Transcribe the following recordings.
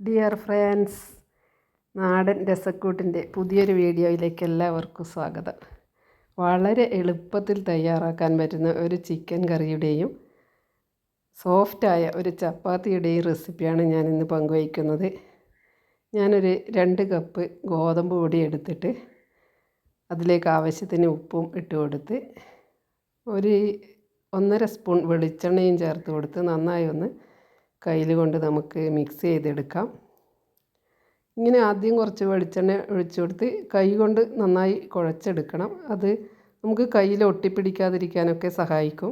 Dear friends നാടൻ രസക്കൂട്ടിന്റെ പുതിയൊരു വീഡിയോയിലേക്ക് എല്ലാവർക്കും സ്വാഗതം. വളരെ എളുപ്പത്തിൽ തയ്യാറാക്കാൻ പറ്റുന്ന ഒരു ചിക്കൻ കറിയുടെയും സോഫ്റ്റായ ഒരു ചപ്പാത്തിയുടെയും റെസിപ്പിയാണ് ഞാൻ ഞാനിന്ന് പങ്കുവയ്ക്കുന്നത്. ഞാനൊരു രണ്ട് കപ്പ് ഗോതമ്പ് പൊടി എടുത്തിട്ട് അതിലേക്ക് ആവശ്യത്തിന് ഉപ്പും ഇട്ട് കൊടുത്ത് ഒരു ഒന്നര സ്പൂൺ വെളിച്ചെണ്ണയും ചേർത്ത് കൊടുത്ത് നന്നായി ഒന്ന് കയ്യിൽ കൊണ്ട് നമുക്ക് മിക്സ് ചെയ്തെടുക്കാം. ഇങ്ങനെ ആദ്യം കുറച്ച് വെളിച്ചെണ്ണ ഒഴിച്ചു കൊടുത്ത് കൈ കൊണ്ട് നന്നായി കുഴച്ചെടുക്കണം. അത് നമുക്ക് കയ്യിൽ ഒട്ടിപ്പിടിക്കാതിരിക്കാനൊക്കെ സഹായിക്കും.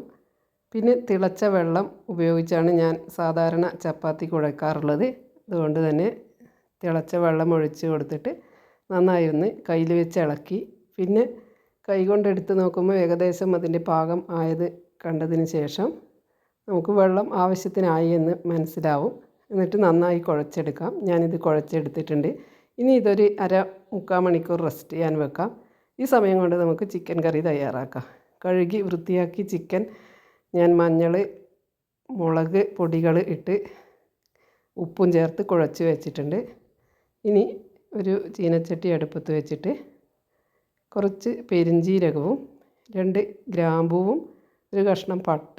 പിന്നെ തിളച്ച വെള്ളം ഉപയോഗിച്ചാണ് ഞാൻ സാധാരണ ചപ്പാത്തി കുഴക്കാറുള്ളത്. അതുകൊണ്ട് തന്നെ തിളച്ച വെള്ളം ഒഴിച്ച് കൊടുത്തിട്ട് നന്നായി ഒന്ന് കയ്യിൽ വെച്ച് ഇളക്കി. പിന്നെ കൈ കൊണ്ട് എടുത്ത് നോക്കുമ്പോൾ ഏകദേശം അതിന്റെ പാകം ആയത് കണ്ടതിന് ശേഷം നമുക്ക് വെള്ളം ആവശ്യത്തിനായി എന്ന് മനസ്സിലാവും. എന്നിട്ട് നന്നായി കുഴച്ചെടുക്കാം. ഞാനിത് കുഴച്ചെടുത്തിട്ടുണ്ട്. ഇനി ഇതൊരു അര മുക്കാൽ മണിക്കൂർ റെസ്റ്റ് ചെയ്യാൻ വെക്കാം. ഈ സമയം കൊണ്ട് നമുക്ക് ചിക്കൻ കറി തയ്യാറാക്കാം. കഴുകി വൃത്തിയാക്കി ചിക്കൻ ഞാൻ മഞ്ഞൾ മുളക് പൊടികൾ ഇട്ട് ഉപ്പും ചേർത്ത് കുഴച്ച് വെച്ചിട്ടുണ്ട്. ഇനി ഒരു ചീനച്ചട്ടി അടുപ്പത്ത് വെച്ചിട്ട് കുറച്ച് പെരിഞ്ജീരകവും രണ്ട് ഗ്രാമ്പൂവും ഒരു കഷ്ണം പട്ട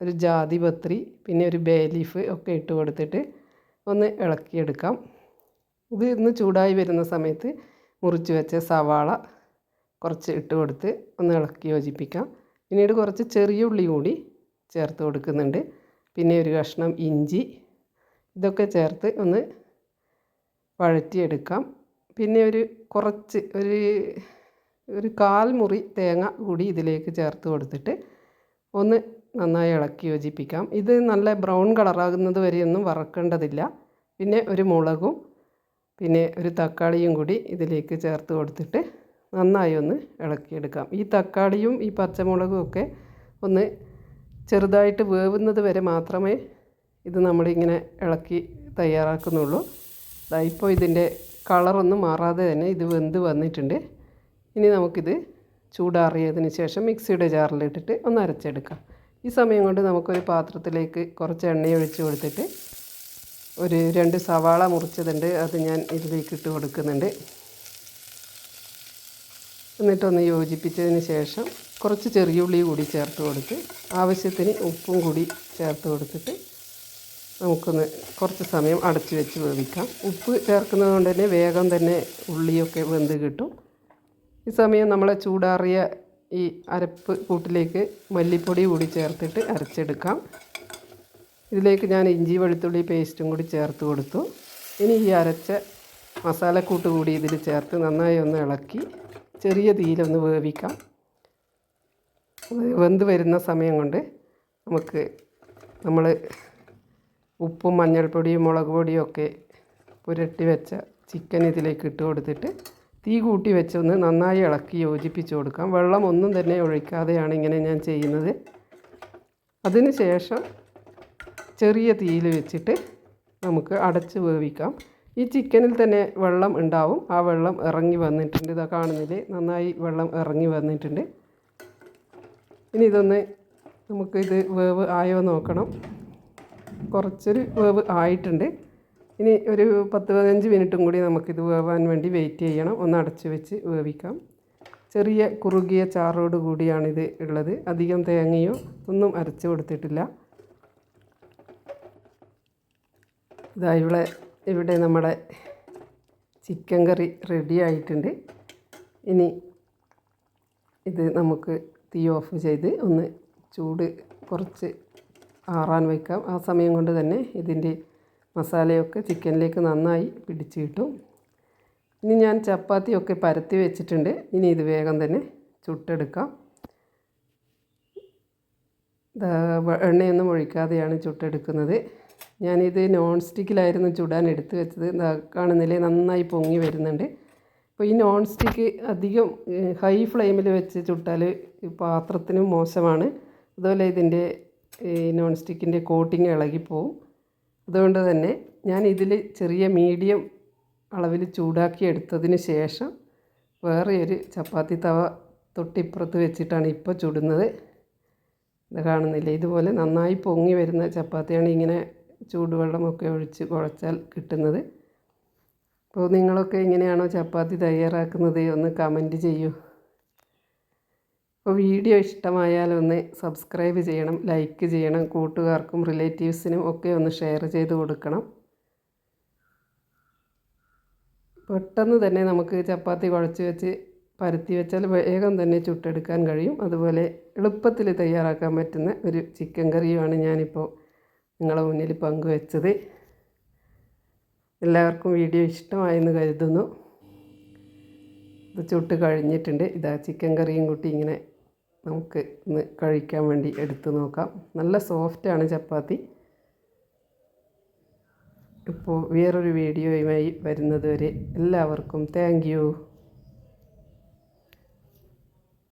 ഒരു ജാതി പത്രി പിന്നെ ഒരു ബേ ലീഫ് ഒക്കെ ഇട്ട് കൊടുത്തിട്ട് ഒന്ന് ഇളക്കിയെടുക്കാം. ഇത് ഇന്ന് ചൂടായി വരുന്ന സമയത്ത് മുറിച്ച് വെച്ച സവാള കുറച്ച് ഇട്ട് കൊടുത്ത് ഒന്ന് ഇളക്കി യോജിപ്പിക്കാം. പിന്നീട് കുറച്ച് ചെറിയ ഉള്ളി കൂടി ചേർത്ത് കൊടുക്കുന്നുണ്ട്. പിന്നെ ഒരു കഷ്ണം ഇഞ്ചി ഇതൊക്കെ ചേർത്ത് ഒന്ന് വഴറ്റിയെടുക്കാം. പിന്നെ ഒരു കുറച്ച് ഒരു ഒരു കാൽ മുറി തേങ്ങ കൂടി ഇതിലേക്ക് ചേർത്ത് കൊടുത്തിട്ട് ഒന്ന് നന്നായി ഇളക്കി യോജിപ്പിക്കാം. ഇത് നല്ല ബ്രൗൺ കളറാകുന്നത് വരെയൊന്നും വറക്കേണ്ടതില്ല. പിന്നെ ഒരു മുളകും പിന്നെ ഒരു തക്കാളിയും കൂടി ഇതിലേക്ക് ചേർത്ത് കൊടുത്തിട്ട് നന്നായി ഒന്ന് ഇളക്കിയെടുക്കാം. ഈ തക്കാളിയും ഈ പച്ചമുളകും ഒക്കെ ഒന്ന് ചെറുതായിട്ട് വേവുന്നത് വരെ മാത്രമേ ഇത് നമ്മളിങ്ങനെ ഇളക്കി തയ്യാറാക്കുന്നുള്ളൂ. ഇപ്പോൾ ഇതിന്റെ കളറൊന്നും മാറാതെ തന്നെ ഇത് വെന്ത് വന്നിട്ടുണ്ട്. ഇനി നമുക്കിത് ചൂടാറിയതിന് ശേഷം മിക്സിയുടെ ജാറിലിട്ടിട്ട് ഒന്ന് അരച്ചെടുക്കാം. ഈ സമയം കൊണ്ട് നമുക്കൊരു പാത്രത്തിലേക്ക് കുറച്ച് എണ്ണ ഒഴിച്ച് കൊടുത്തിട്ട് ഒരു രണ്ട് സവാള മുറിച്ചതുണ്ട് അത് ഞാൻ ഇതിലേക്ക് ഇട്ട് കൊടുക്കുന്നുണ്ട്. എന്നിട്ടൊന്ന് യോജിപ്പിച്ചതിന് ശേഷം കുറച്ച് ചെറിയ ഉള്ളി കൂടി ചേർത്ത് കൊടുത്ത് ആവശ്യത്തിന് ഉപ്പും കൂടി ചേർത്ത് കൊടുത്തിട്ട് നമുക്കൊന്ന് കുറച്ച് സമയം അടച്ചു വെച്ച് വേവിക്കാം. ഉപ്പ് ചേർക്കുന്നത് കൊണ്ട് തന്നെ വേഗം തന്നെ ഉള്ളിയൊക്കെ വെന്ത് കിട്ടും. ഈ സമയം നമ്മളെ ചൂടാറിയ ഈ അരപ്പ് കൂട്ടിലേക്ക് മല്ലിപ്പൊടി കൂടി ചേർത്തിട്ട് അരച്ചെടുക്കാം. ഇതിലേക്ക് ഞാൻ ഇഞ്ചി വെളുത്തുള്ളി പേസ്റ്റും കൂടി ചേർത്ത് കൊടുത്തു. ഇനി ഈ അരച്ച മസാലക്കൂട്ട് കൂടി ഇതിൽ ചേർത്ത് നന്നായി ഒന്ന് ഇളക്കി ചെറിയ തീയിലൊന്ന് വേവിക്കാം. വെന്ത് വരുന്ന സമയം കൊണ്ട് നമുക്ക് നമ്മൾ ഉപ്പും മഞ്ഞൾപ്പൊടിയും മുളക് പൊടിയും ഒക്കെ പുരട്ടി വെച്ച ചിക്കൻ ഇതിലേക്ക് ഇട്ട് കൊടുത്തിട്ട് തീ കൂട്ടി വെച്ചൊന്ന് നന്നായി ഇളക്കി യോജിപ്പിച്ച് കൊടുക്കാം. വെള്ളം ഒന്നും തന്നെ ഒഴിക്കാതെയാണ് ഇങ്ങനെ ഞാൻ ചെയ്യുന്നത്. അതിന് ശേഷം ചെറിയ തീയിൽ വെച്ചിട്ട് നമുക്ക് അടച്ച് വേവിക്കാം. ഈ ചിക്കനിൽ തന്നെ വെള്ളം ഉണ്ടാവും. ആ വെള്ളം ഇറങ്ങി വന്നിട്ടുണ്ട്. ഇതാ കാണുന്നില്ലേ? നന്നായി വെള്ളം ഇറങ്ങി വന്നിട്ടുണ്ട്. ഇനി ഇതൊന്ന് നമുക്കിത് വേവ് ആയോ നോക്കണം. കുറച്ചൊരു വേവ് ആയിട്ടുണ്ട്. ഇനി ഒരു പത്ത് പതിനഞ്ച് മിനിറ്റും കൂടി നമുക്കിത് വേവാൻ വേണ്ടി വെയിറ്റ് ചെയ്യണം. ഒന്ന് അടച്ച് വെച്ച് വേവിക്കാം. ചെറിയ കുറുകിയ ചാറോട് കൂടിയാണിത് ഉള്ളത്. അധികം തേങ്ങയോ ഒന്നും അരച്ച് കൊടുത്തിട്ടില്ല. ഇതാ ഇവിടെ ഇവിടെ നമ്മുടെ ചിക്കൻ കറി റെഡി ആയിട്ടുണ്ട്. ഇനി ഇത് നമുക്ക് തീ ഓഫ് ചെയ്ത് ഒന്ന് ചൂട് കുറച്ച് ആറാൻ വയ്ക്കാം ആ സമയം കൊണ്ട് തന്നെ ഇതിന്റെ മസാലയൊക്കെ ചിക്കനിലേക്ക് നന്നായി പിടിച്ച് കിട്ടും ഇനി ഞാൻ ചപ്പാത്തിയൊക്കെ പരത്തി വെച്ചിട്ടുണ്ട്. ഇനി ഇത് വേഗം തന്നെ ചുട്ടെടുക്കാം. എണ്ണയൊന്നും ഒഴിക്കാതെയാണ് ചുട്ടെടുക്കുന്നത്. ഞാനിത് നോൺ സ്റ്റിക്കിലായിരുന്നു ചുടാൻ എടുത്ത് വെച്ചത്. കാണുന്നില്ലേ? നന്നായി പൊങ്ങി വരുന്നുണ്ട്. അപ്പോൾ ഈ നോൺ സ്റ്റിക്ക് അധികം ഹൈ ഫ്ലെയിമിൽ വെച്ച് ചുട്ടാൽ പാത്രത്തിനും മോശമാണ്. അതുപോലെ ഇതിന്റെ നോൺ സ്റ്റിക്കിന്റെ കോട്ടിങ് ഇളകിപ്പോവും. അതുകൊണ്ട് തന്നെ ഞാൻ ഇതിൽ ചെറിയ മീഡിയം അളവിൽ ചൂടാക്കി എടുത്തതിന് ശേഷം വേറെ ഒരു ചപ്പാത്തി തവ തൊട്ടിപ്പുറത്ത് വെച്ചിട്ടാണ് ഇപ്പോൾ ചുടുന്നത്. ഇത് കാണുന്നില്ല? ഇതുപോലെ നന്നായി പൊങ്ങി വരുന്ന ചപ്പാത്തിയാണ് ഇങ്ങനെ ചൂടുവെള്ളമൊക്കെ ഒഴിച്ച് കുഴച്ചാൽ കിട്ടുന്നത്. അപ്പോൾ നിങ്ങളൊക്കെ എങ്ങനെയാണോ ചപ്പാത്തി തയ്യാറാക്കുന്നത് ഒന്ന് കമന്റ് ചെയ്യൂ. അപ്പോൾ വീഡിയോ ഇഷ്ടമായാൽ ഒന്ന് സബ്സ്ക്രൈബ് ചെയ്യണം ലൈക്ക് ചെയ്യണം കൂട്ടുകാർക്കും റിലേറ്റീവ്സിനും ഒക്കെ ഒന്ന് ഷെയർ ചെയ്ത് കൊടുക്കണം. പെട്ടെന്ന് തന്നെ നമുക്ക് ചപ്പാത്തി കുഴച്ച് വെച്ച് പരത്തി വെച്ചാൽ വേഗം തന്നെ ചുട്ടെടുക്കാൻ കഴിയും. അതുപോലെ എളുപ്പത്തിൽ തയ്യാറാക്കാൻ പറ്റുന്ന ഒരു ചിക്കൻ കറിയുമാണ് ഞാനിപ്പോൾ നിങ്ങളുടെ മുന്നിൽ പങ്കുവെച്ചത്. എല്ലാവർക്കും വീഡിയോ ഇഷ്ടമായെന്ന് കരുതുന്നു. ഇത് ചുട്ട് കഴിഞ്ഞിട്ടുണ്ട്. ഇതാ ചിക്കൻ കറിയും കൂട്ടി ഇങ്ങനെ നമുക്ക് ഇന്ന് കഴിക്കാൻ വേണ്ടി എടുത്തു നോക്കാം. നല്ല സോഫ്റ്റാണ് ചപ്പാത്തി. ഇപ്പോൾ വേറൊരു വീഡിയോയുമായി വരുന്നത് വരെ എല്ലാവർക്കും താങ്ക്